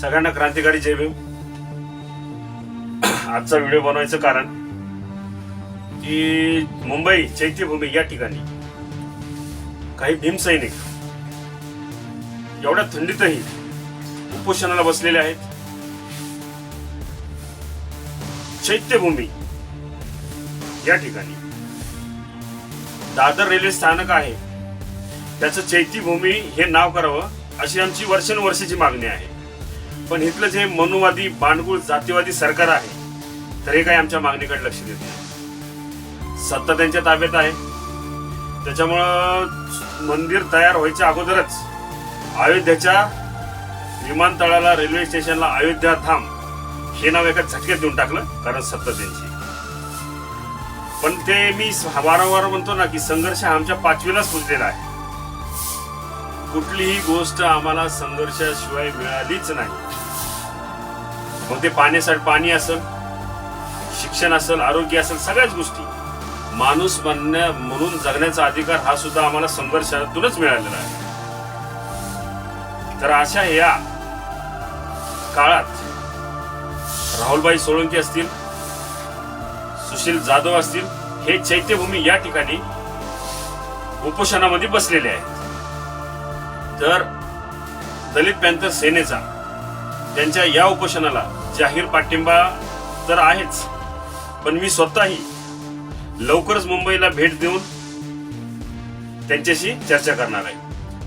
सगळ्यांना क्रांतिकारी जय भीम. आजचा व्हिडिओ बनवायचं कारण की मुंबई चैत्यभूमी या ठिकाणी काही भीमसैनिक एवढ्या थंडीतही उपोषणाला बसलेले आहेत. चैत्यभूमी या ठिकाणी दादर रेल्वे स्थानक आहे. त्याचं चैत्यभूमी हे नाव करावं अशी आमची वर्षानुवर्षाची मागणी आहे. पण इथलं जे मनुवादी बांडगुळ जातीवादी सरकार आहे तर हे काही आमच्या मागणीकडे लक्ष देत नाही. सत्ता त्यांच्या ताब्यात आहे. त्याच्यामुळं मंदिर तयार व्हायच्या अगोदरच अयोध्याच्या विमानतळाला रेल्वे स्टेशनला अयोध्या धाम हे नाव एका झटक्यात देऊन टाकलं कारण सत्ता त्यांची. पण ते मी वारंवार म्हणतो ना की संघर्ष आमच्या पाचवीलाच पुजलेला आहे. कुठलीही गोष्ट आम्हाला संघर्षाशिवाय मिळालीच नाही. मग ते पाण्यासाठी पाणी असेल शिक्षण असेल आरोग्य असेल सगळ्याच गोष्टी. माणूस बनण्या म्हणून जगण्याचा अधिकार हा सुद्धा आम्हाला संघर्षातूनच मिळालेला आहे. तर अशा या काळात राहुलबाई सोळंकी असतील सुशील जाधव असतील हे चैत्यभूमी या ठिकाणी उपोषणामध्ये बसलेले आहेत. तर दलित पॅन्थर सेनेचा त्यांच्या या उपोषणाला जाहीर पाठिंबा तर आहेच पण मी स्वतःही लवकरच मुंबईला भेट देऊन त्यांच्याशी चर्चा करणार आहे.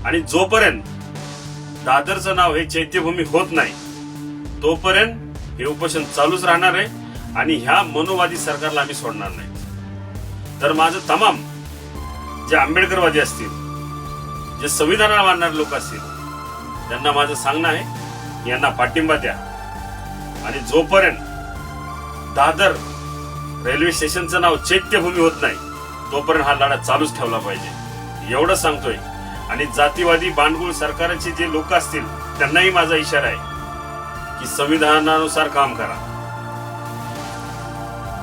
आणि जोपर्यंत दादरचं नाव हे चैत्यभूमी होत नाही तोपर्यंत हे उपोषण चालूच राहणार आहे आणि ह्या मनोवादी सरकारला आम्ही सोडणार नाही. तर माझं तमाम जे आंबेडकरवादी असतील जे संविधानाला मानणारे लोक असतील त्यांना माझं सांगणं आहे यांना पाठिंबा द्या. आणि जोपर्यंत दादर रेल्वे स्टेशनचं नाव चैत्यभूमी होत नाही तोपर्यंत हा लढा चालूच ठेवला पाहिजे. एवढं सांगतोय. आणि जातीवादी बांडगुळ सरकारचे जे लोक असतील त्यांनाही माझा इशारा आहे की संविधानानुसार काम करा.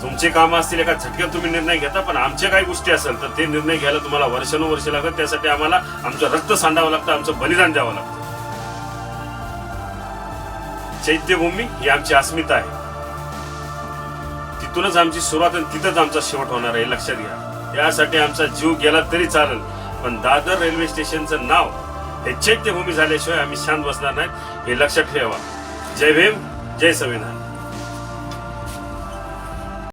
तुमचे काम असतील एका झटक्यात तुम्ही निर्णय घेता पण आमच्या काही गोष्टी असेल तर ते निर्णय घ्यायला तुम्हाला वर्षानुवर्ष लागत त्यासाठी आम्हाला आमचं रक्त सांडावं लागतं आमचं बलिदान द्यावं लागतं. चैत्यभूमी ही आमची अस्मिता आहे. तिथूनच आमची सुरुवात आणि तिथंच आमचा शेवट होणार आहे लक्षात घ्या. यासाठी आमचा जीव गेला तरी चालेल पण दादर रेल्वे स्टेशनचं नाव हे चैत्यभूमी झाल्याशिवाय आम्ही शांत बसणार नाही हे लक्षात ठेवा. जय भीम जय संविधान.